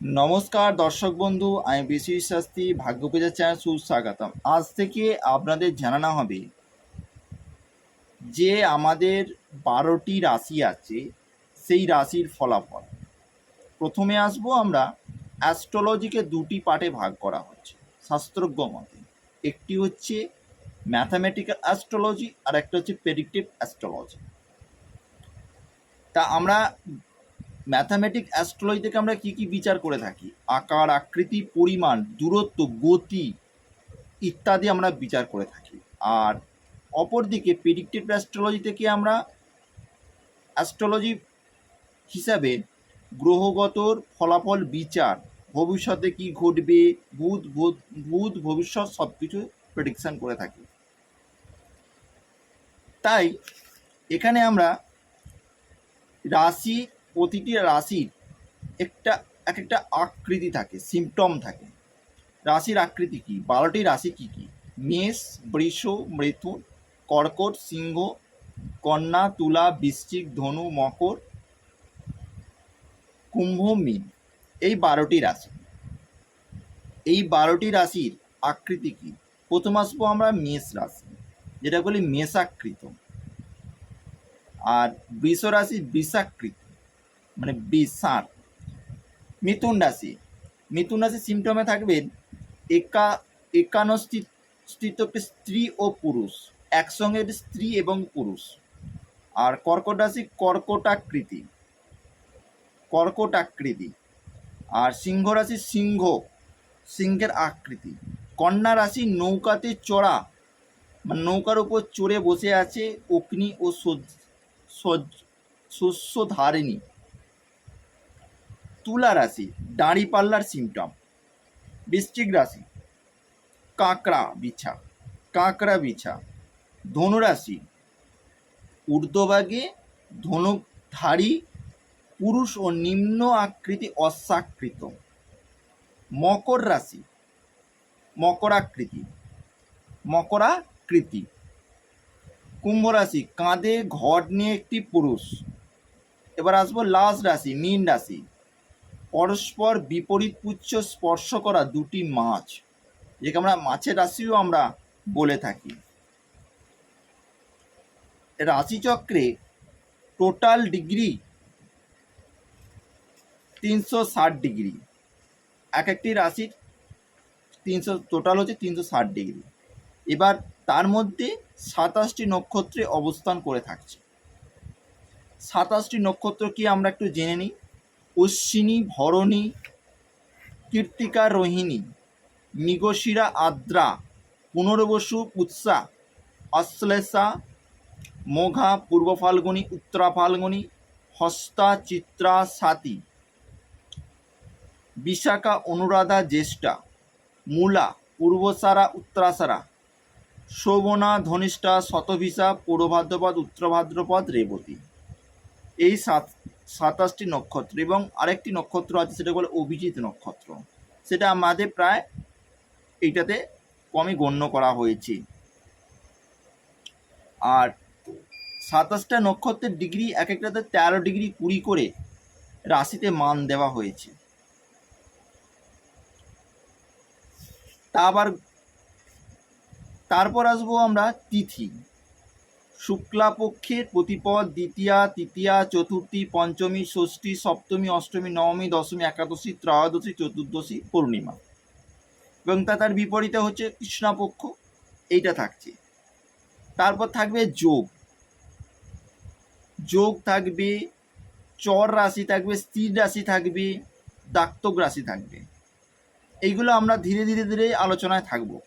নমস্কার, দর্শক বন্ধু, আমি বিশি শাস্তি ভাগ্যপূজা চ্যানেল সুস্বাগতম। আজ থেকে আপনাদের জানানো হবে যে আমাদের বারোটি রাশি আছে, সেই রাশির ফলাফল। প্রথমে আসব আমরা, অ্যাস্ট্রোলজিকে দুটি পার্টে ভাগ করা হচ্ছে, শাস্ত্রজ্ঞ মতে। একটি হচ্ছে ম্যাথামেটিক্যাল অ্যাস্ট্রোলজি, আর একটা হচ্ছে প্রেডিক্টিভ অ্যাস্ট্রোলজি। তা আমরা ম্যাথামেটিক অ্যাস্ট্রোলজি থেকে আমরা কি কি বিচার করে থাকি? আকার, আকৃতি, পরিমাণ, দূরত্ব, গতি ইত্যাদি আমরা বিচার করে থাকি। আর অপরদিকে প্রেডিক্টিভ অ্যাস্ট্রোলজি থেকে আমরা অ্যাস্ট্রোলজি হিসাবে গ্রহগতর ফলাফল বিচার, ভবিষ্যতে কি ঘটবে ভূত ভূত ভবিষ্যৎ সব কিছু প্রেডিকশান করে থাকি। তাই এখানে আমরা রাশি প্রতিটি রাশির একটা এক একটা আকৃতি থাকে সিমটম থাকে। রাশির আকৃতি কি? বারোটি রাশি কি কি? মেষ, বৃষ মৃথুন কর্কট, সিংহ, কন্যা, তুলা, বৃশ্চিক, ধনু, মকর, কুম্ভ, মীন। এই বারোটি রাশি। এই বারোটি রাশির আকৃতি কি? প্রথম আসব আমরা মেষ রাশি, যেটা বলি মেষাকৃত। আর বৃষ রাশি বৃষাকৃত। মানে বিশার মিথুন রাশি। মিথুন রাশি সিমটমে থাকবেন একা একান্ন স্থিত একটি স্ত্রী ও পুরুষ। একসঙ্গে স্ত্রী এবং পুরুষ। আর কর্কট রাশি কর্কটাকৃতি। কর্কটাকৃতি। আর সিংহ রাশি সিংহ। সিংহের আকৃতি। কন্যা রাশি নৌকাতে চড়া। মানে নৌকার উপর চড়ে বসে আছে অগ্নি ও শস্য ধারিণী। তুলা রাশি দাঁড়িপাল্লার সিমটম বৃশ্চিক রাশি, কাঁকড়া বিছা কাঁকড়া বিছা, ধনুরাশি, ঊর্ধ্বভাগে ধনুকধারী, পুরুষ ও নিম্ন আকৃতি অশ্বাকৃত মকর রাশি, মকরাকৃতি মকরাকৃতি, কুম্ভ রাশি, কাঁধে ঘট নিয়ে একটি পুরুষ, এবার আসব লাস্ট রাশি, মীন রাশি পরস্পর বিপরীত পুচ্ছ স্পর্শ করা দুটি মাছ, যেকে আমরা মাছের রাশিও আমরা বলে থাকি। রাশিচক্রে টোটাল ডিগ্রি তিনশো ষাট ডিগ্রি। এক একটি রাশির তিনশো, টোটাল হচ্ছে তিনশো ষাট ডিগ্রি। এবার তার মধ্যে সাতাশটি নক্ষত্রে অবস্থান করে থাকছে। সাতাশটি নক্ষত্র কি আমরা একটু জেনে নিই? অশ্বিনী ভরণী, কীর্তিকা রোহিণী, মৃগশিরা আদ্রা, পুনর্বসু উৎসা অশ্লেষা, মোঘা পূর্ব ফাল্গুনী, উত্তরা ফাল্গুনী, হস্তা চিত্রা সাতি, বিশাখা অনুরাধা জ্যেষ্ঠা, মূলা পূর্বসারা উত্তরাসারা, শোভনা ধনিষ্ঠা শতভিসা পূর্ব ভাদ্রপদ উত্তর ভাদ্রপদ রেবতী। এই সাত সাতাশটি নক্ষত্র এবং আরেকটি নক্ষত্র আছে, সেটা বলে অভিজিৎ নক্ষত্র। সেটা আমাদের প্রায় এইটাতে কমই গণ্য করা হয়েছে। আর সাতাশটা নক্ষত্রের ডিগ্রি এক একটাতে তেরো ডিগ্রি কুড়ি করে রাশিতে মান দেওয়া হয়েছে। তা আবার, তারপর আসব আমরা তিথি। শুক্লাপক্ষের প্রতিপদ দ্বিতীয়া, তৃতীয়া, চতুর্থী, পঞ্চমী, ষষ্ঠী, সপ্তমী, অষ্টমী, নবমী, দশমী, একাদশী, ত্রয়োদশী, চতুর্দশী, পূর্ণিমা। এবং তা তার বিপরীতে হচ্ছে কৃষ্ণাপক্ষ, এইটা থাকছে। তারপর থাকবে যোগ। যোগ থাকবে, চর রাশি থাকবে, স্থির রাশি থাকবে দাক্তক রাশি থাকবে। এইগুলো আমরা ধীরে ধীরে ধীরে আলোচনায় থাকব।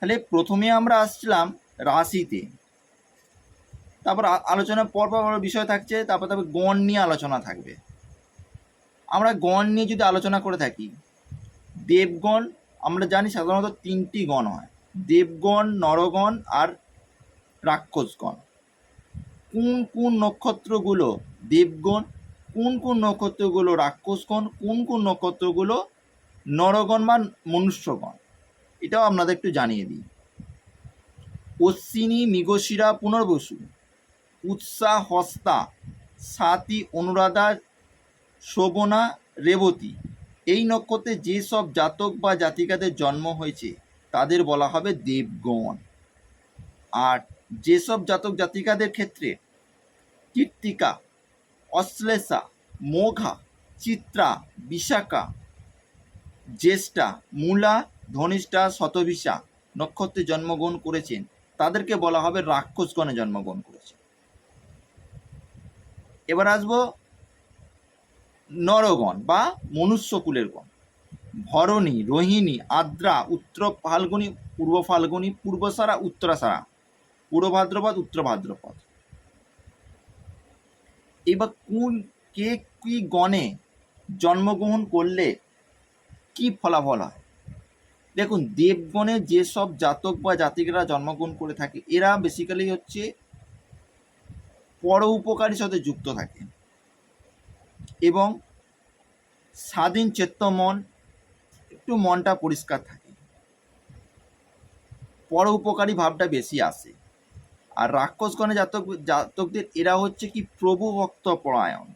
তাহলে প্রথমে আমরা আসছিলাম রাশিতে। তারপর আলোচনা পর পর বিষয় থাকছে, তারপর তারপর গণ নিয়ে আলোচনা থাকবে। আমরা গণ নিয়ে যদি আলোচনা করে থাকি, দেবগণ, আমরা জানি সাধারণত তিনটি গণ হয়। দেবগণ, নরগণ আর রাক্ষসগণ। কোন কোন নক্ষত্রগুলো দেবগণ, কোন কোন নক্ষত্রগুলো রাক্ষসগণ, কোন কোন নক্ষত্রগুলো নরগণ বা মনুষ্যগণ? এটাও আপনাদের একটু জানিয়ে দিই। অশ্বিনী মৃগশিরা পুনর্বসু। উৎসা হস্তা সাতি অনুরাধা, শোভনা, রেবতী। এই নক্ষত্রে যেসব জাতক বা জাতিকাদের জন্ম হয়েছে, তাদের বলা হবে দেবগণ। আর যেসব জাতক জাতিকাদের ক্ষেত্রে কীর্তিকা, অশ্লেষা, মোঘা, চিত্রা, বিশাখা, জ্যেষ্ঠা, মূলা, ধনিষ্ঠা শতভিসা নক্ষত্রে জন্মগ্রহণ করেছেন। তাদেরকে বলা হবে রাক্ষসগণে জন্মগ্রহণ করেছে। এবার আসব নরগণ বা মনুষ্যকুলের গণ। ভরণী, রোহিণী, আদ্রা উত্তর ফাল্গুনী, পূর্ব ফাল্গুনী, পূর্বসারা, উত্তরাসারা, পূর্ব ভাদ্রপদ, উত্তর ভাদ্রপদ। এবার কোন, কে, কি গণে জন্মগ্রহণ করলে কি ফলাফল হয়? দেখুন দেবগণে যেসব জাতক বা জাতিকরা জন্মগ্রহণ করে থাকে, এরা বেসিক্যালি হচ্ছে পর উপকারীর সাথে যুক্ত থাকে। এবং স্বাধীন চেত্ত একটু মনটা পরিষ্কার থাকে। পর উপকারী ভাবটা বেশি আসে। আর রাক্ষসগণে জাতক, জাতকদের, এরা হচ্ছে কি প্রভু ভক্ত পরায়ণ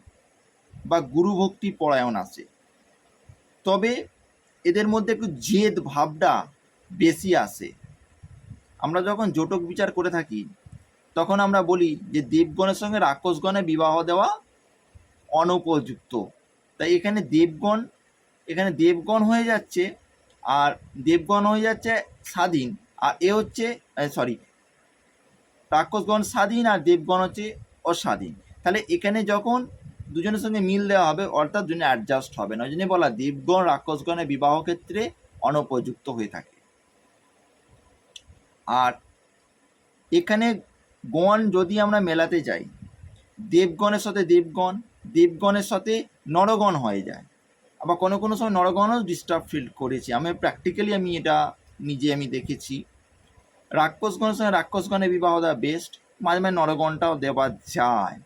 বা গুরু ভক্তি পরায়ণ আসে। তবে এদের মধ্যে একটু জেদ ভাবটা বেশি আসে। আমরা যখন জোটক বিচার করে থাকি, তখন আমরা বলি যে দেবগণের সঙ্গে রাক্ষসগণে বিবাহ দেওয়া অনুপযুক্ত। তাই এখানে দেবগণ এখানে দেবগণ হয়ে যাচ্ছে আর দেবগণ হয়ে যাচ্ছে স্বাধীন। আর এ হচ্ছে সরি, রাক্ষসগণ স্বাধীন আর দেবগণ হচ্ছে অস্বাধীন। তাহলে এখানে যখন দুজনের সঙ্গে মিল দেওয়া হবে, অর্থাৎ দুজনে অ্যাডজাস্ট হবে। না, ওই জন্য বলা, দেবগণ, রাক্ষসগণের বিবাহ ক্ষেত্রে অনুপযুক্ত হয়ে থাকে। আর এখানে গণ যদি আমরা মেলাতে যাই, দেবগণের সাথে দেবগণ, দেবগণের সাথে নরগণ হয়ে যায়। আবার কোনো কোনো সময় নরগণও ডিস্টার্ব ফিল করেছি। আমি প্র্যাকটিক্যালি আমি এটা নিজে আমি দেখেছি। রাক্ষসগণের সঙ্গে রাক্ষসগণের বিবাহ দেওয়া বেস্ট মাঝে মাঝে নরগণটাও দেওয়া যায়।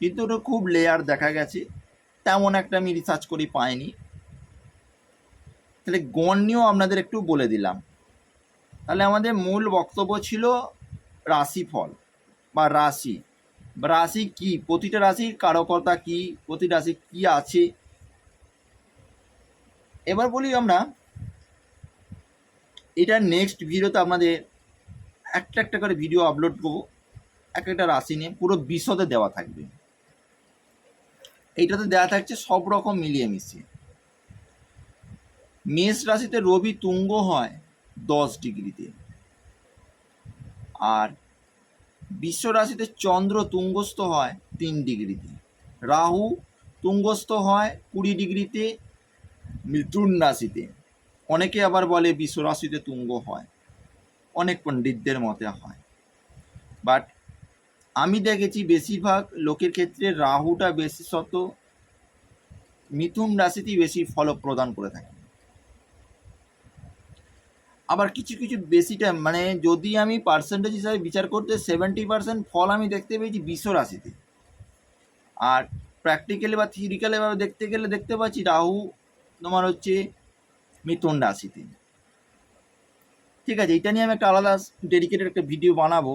কিন্তু ওটা খুব লেয়ার দেখা গেছে। তেমন একটা আমি রিসার্চ করি পাইনি। তাহলে গণ নিয়েও আপনাদের একটু বলে দিলাম। তাহলে আমাদের মূল বক্তব্য ছিল রাশিফল বা রাশি। রাশি কি? প্রতিটা রাশির কারকতা কি? প্রতি রাশি কি আছে? এবার বলি আমরা, এটা নেক্সট ভিডিওতে আপনাদের একটা একটা করে ভিডিও আপলোড করব। এক একটা রাশি নিয়ে পুরো বিশদে দেওয়া থাকবে। এইটাতে দেওয়া থাকছে সব রকম মিলিয়ে মিশিয়ে মেষ রাশিতে রবি তুঙ্গ হয় দশ ডিগ্রিতে। আর বিশ্ব রাশিতে চন্দ্র তুঙ্গস্থ হয় তিন ডিগ্রিতে। রাহু তুঙ্গস্থ হয় কুড়ি ডিগ্রিতে মিথুন রাশিতে। অনেকে আবার বলে বিশ্ব রাশিতে তুঙ্গ হয়। অনেক পণ্ডিতদের মতে হয়। বাট আমি দেখেছি বেশিরভাগ লোকের ক্ষেত্রে রাহুটা বেশি শত, মিথুন রাশিতেই বেশি ফল প্রদান করে থাকে। আবার কিছু কিছু বেশিটা মানে যদি আমি পার্সেন্টেজ হিসাবে বিচার করতে সেভেন্টি পার্সেন্ট ফল আমি দেখতে পেয়েছি বিশ্ব রাশিতে। আর প্র্যাকটিক্যালি বা থিওরিক্যালিভাবে দেখতে গেলে দেখতে পাচ্ছি রাহু তোমার হচ্ছে মিথুন রাশিতে। ঠিক আছে এটা নিয়ে আমি একটা আলাদা ডেডিকেটেড একটা ভিডিও বানাবো।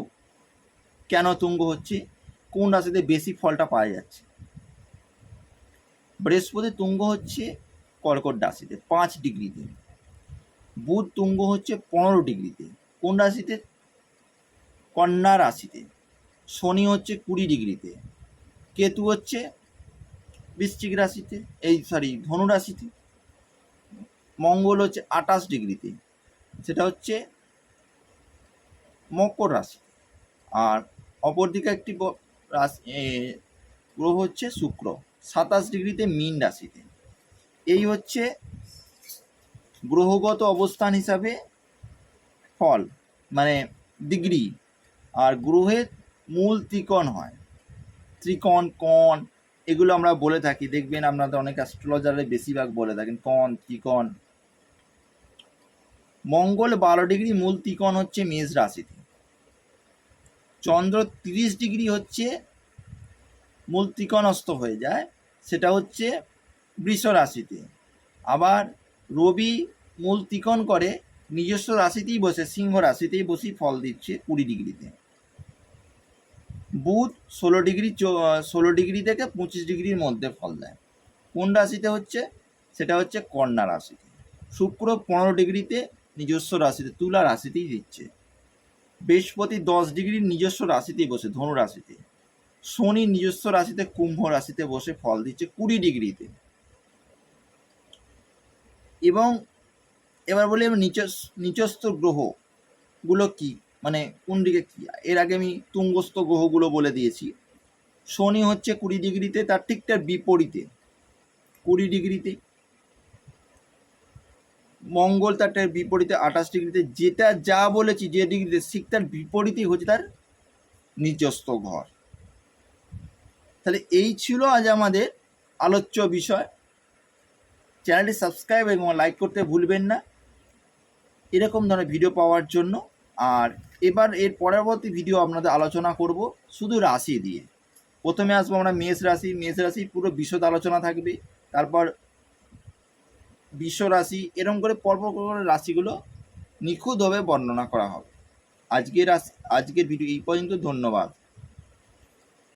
কেন তুঙ্গ হচ্ছে? কোন রাশিতে বেশি ফলটা পাওয়া যাচ্ছে? বৃহস্পতি তুঙ্গ হচ্ছে কর্কট রাশিতে, পাঁচ ডিগ্রিতে। বুধ তুঙ্গ হচ্ছে পনেরো ডিগ্রিতে। কোন রাশিতে? কন্যা রাশিতে। শনি হচ্ছে কুড়ি ডিগ্রিতে। কেতু হচ্ছে বৃশ্চিক রাশিতে, এই সরি ধনু রাশিতে। মঙ্গল হচ্ছে আঠাশ ডিগ্রিতে। সেটা হচ্ছে মকর রাশি। আর অপরদিকে একটি গ্রহ হচ্ছে শুক্র। সাতাশ ডিগ্রিতে মীন রাশিতে। এই হচ্ছে গ্রহগত অবস্থান হিসাবে ফল মানে ডিগ্রি। আর গ্রহের মূল ত্রিকোণ হয়। ত্রিকোণ, কণ, এগুলো আমরা বলে থাকি। দেখবেন আপনাদের অনেক অ্যাস্ট্রোলজারে বেশিরভাগ বলে থাকেন, কণ, ত্রিকোণ। মঙ্গল বারো ডিগ্রি মূল ত্রিকোণ হচ্ছে মেষ রাশিতে। চন্দ্র তিরিশ ডিগ্রি হচ্ছে মূল ত্রিকোণস্থ হয়ে যায়, সেটা হচ্ছে বৃষ রাশিতে। আবার রবি মূল ত্রিকোণ করে, নিজস্ব রাশিতেই বসে, সিংহ রাশিতেই বসে ফল দিচ্ছে কুড়ি ডিগ্রিতে। বুধ ষোলো ডিগ্রি ষোলো ডিগ্রি থেকে পঁচিশ ডিগ্রির মধ্যে ফল দেয়। কোন রাশিতে হচ্ছে? সেটা হচ্ছে কন্যা রাশিতে। শুক্র পনেরো ডিগ্রিতে নিজস্ব রাশিতে, তুলা রাশিতেই দিচ্ছে। বৃহস্পতি দশ ডিগ্রি নিজস্ব রাশিতেই বসে ধনু রাশিতে শনি নিজস্ব রাশিতে, কুম্ভ রাশিতে বসে ফল দিচ্ছে কুড়ি ডিগ্রিতে। এবং এবার বলি আমি নিচ নিচস্থ গ্রহগুলো কি? মানে কোন দিকে কি? এর আগে আমি তুঙ্গস্থ গ্রহগুলো বলে দিয়েছি। শনি হচ্ছে কুড়ি ডিগ্রিতে, তার ঠিক তার বিপরীতে। কুড়ি ডিগ্রিতে। মঙ্গল তার বিপরীতে আঠাশ ডিগ্রিতে, যেটা যা বলেছি যে ডিগ্রিতে ঠিক তার বিপরীতই হচ্ছে তার নিজস্ব ঘর। তাহলে এই ছিল আজ আমাদের আলোচ্য বিষয়। চ্যানেলটি সাবস্ক্রাইব এবং লাইক করতে ভুলবেন না। এরকম ধরনের ভিডিও পাওয়ার জন্য। আর এবার এর পরবর্তী ভিডিও আপনাদের আলোচনা করব শুধু রাশি দিয়ে। প্রথমে আসব আমরা মেষ রাশি। মেষ রাশি পুরো বিশদ আলোচনা থাকবে। তারপর বিশ্ব রাশি এরকম করে পরপর করে রাশিগুলো নিখুঁতভাবে বর্ণনা করা হবে। আজকের রাশি আজকের ভিডিও এই পর্যন্ত, ধন্যবাদ।